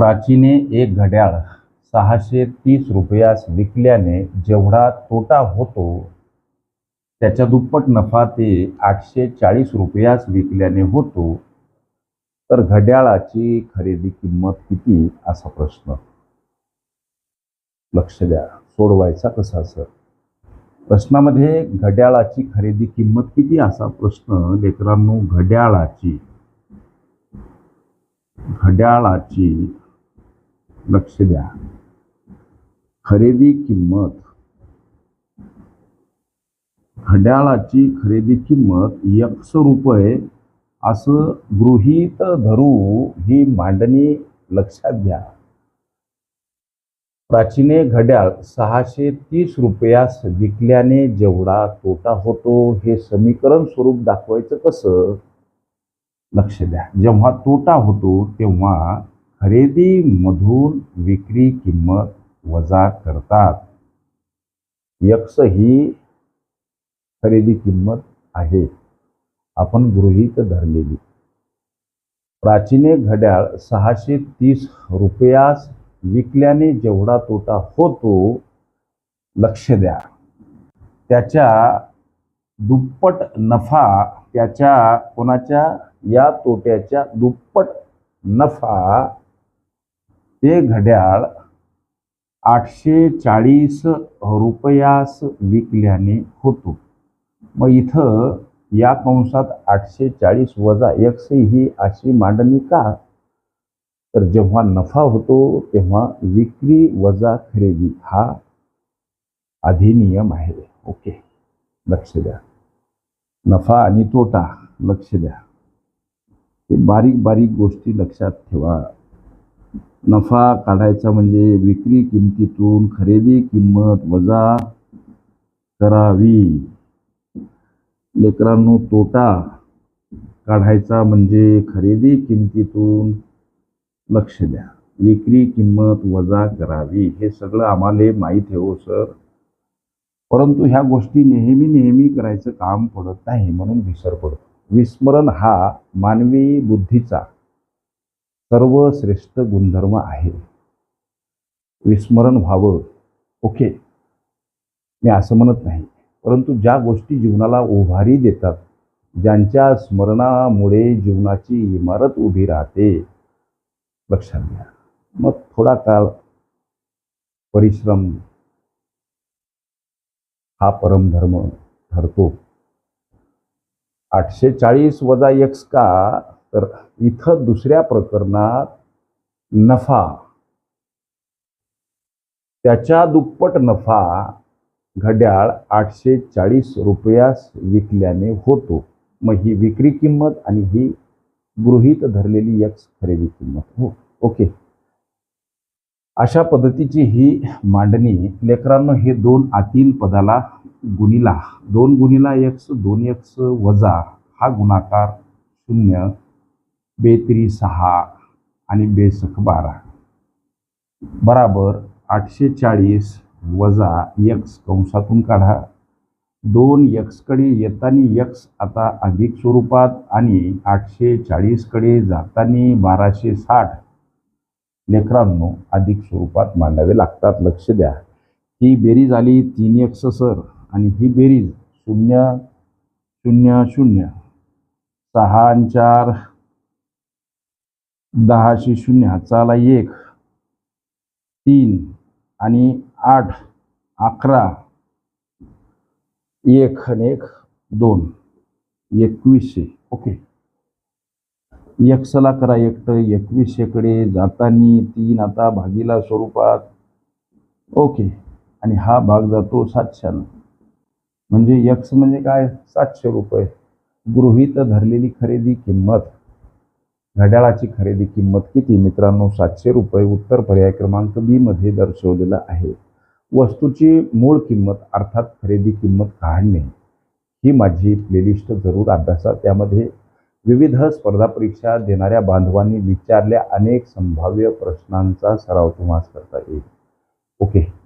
प्राचीने एक घड्याळ सहाशे तीस रुपयास विकल्याने जेवढा तोटा होतो त्याच्या दुप्पट नफा ते आठशे चाळीस रुपयास विकल्याने होतो. तर घड्याळाची खरेदी किंमत किती? असा प्रश्न. लक्ष द्या. सोडवायचा कसा सर? प्रश्नामध्ये घड्याळाची खरेदी किंमत किती? असा प्रश्न लेकरांनो घड्याळाची. घड्याळाची लक्ष द्या. खरेदी किंमत. घड्याळाची खरेदी किंमत एकशे रुपये असं गृहीत धरू ही मांडणी लक्षात घ्या. प्राचीने घड्याळ सहाशे तीस रुपयास विकल्याने जेवढा तोटा होतो हे समीकरण स्वरूप दाखवायचं कसं? लक्ष द्या. जेव्हा तोटा होतो तेव्हा खरेदीमधून विक्री किंमत वजा करतात. यक्ष ही खरेदी किंमत आहे. आपण गृहीत धरलेली. प्राचीने घड्याळ सहाशे तीस रुपयास विकल्याने जेवढा तोटा होतो लक्ष द्या. त्याच्या दुप्पट नफा त्याच्या कोणाच्या या तोट्याच्या दुप्पट नफा ते घड्याळ आठशे चाळीस रुपयास विकल्याने होतो. मग इथं या कंसात आठशे चाळीस वजा एकशे ही अशी मांडणी का? तर जेव्हा नफा होतो तेव्हा विक्री वजा खरेदी हा अधिनियम आहे. ओके. लक्ष द्या. नफा आणि तोटा लक्ष द्या. हे बारीक बारीक गोष्टी लक्षात ठेवा. नफा काढायचा म्हणजे विक्री किमतीतून खरेदी किंमत वजा करावी. लेकरांनो तोटा काढायचा म्हणजे खरेदी किमतीतून लक्ष द्या. विक्री किंमत वजा करावी. हे सगळं आम्हाला माहीत आहे हो सर. परंतु ह्या गोष्टी नेहमी नेहमी करायचं काम पडत नाही म्हणून विसर पडतो. विस्मरण हा मानवी बुद्धीचा सर्वश्रेष्ठ गुणधर्म आहे विस्मरण व्हावं. ओके. मी असं म्हणत नाही. परंतु ज्या गोष्टी जीवनाला उभारी देतात ज्यांच्या स्मरणामुळे जीवनाची इमारत उभी राहते लक्षात घ्या. मग थोडा काळ परिश्रम हा परमधर्म ठरतो आठशे चाळीस वजा एक्स का तर इथं दुसऱ्या प्रकरणात नफा त्याच्या दुप्पट नफा घड्याळ आठशे चाळीस रुपयास विकल्याने होतो. मग ही विक्री किंमत आणि ही गृहीत धरलेली यक्स खरेदी किंमत हो. ओके अशा पद्धतीची ही मांडणी लेकरांनो हे दोन आतील पदाला गुणिला. दोन गुणिला यक्स दोन एक्स वजा हा गुणाकार शून्य. बेत्री सहा आणि बेसख बारा. बराबर आठशे चाळीस वजा यक्स कंसातून काढा. दोन यक्सकडे येताना यक्स आता अधिक स्वरूपात आणि आठशे चाळीसकडे जाताना बाराशे साठ लेकरांनो अधिक स्वरूपात मांडावे लागतात. लक्ष द्या. ही बेरीज आली तीन यक्स सर आणि ही बेरीज शून्य शून्य शून्य. सहा आणि चार दहाशे शून्य. चाला एक. तीन आणि आठ अकरा. एक आणि एक दोन. एकवीसशे. ओके. एकसला करा एकटं एकवीसशेकडे जातानी तीन आता भागीला स्वरूपात. ओके. आणि हा भाग जातो सातशेनं. म्हणजे यक्स म्हणजे काय? सातशे रुपये. गृहीत धरलेली खरेदी किंमत. घड्याळाची खरेदी किंमत किती? मित्रांनो सातशे रुपये उत्तर पर्याय क्रमांक बी मध्ये दर्शवलेला आहे. वस्तूची मूळ किंमत अर्थात खरेदी किंमत काढणे. ही माझी प्लेलिस्ट जरूर अभ्यासा. त्यामध्ये विविध स्पर्धा परीक्षा देणाऱ्या बांधवांनी विचारल्या अनेक संभाव्य प्रश्नांचा सराव तुम्हाला करता येईल. ओके.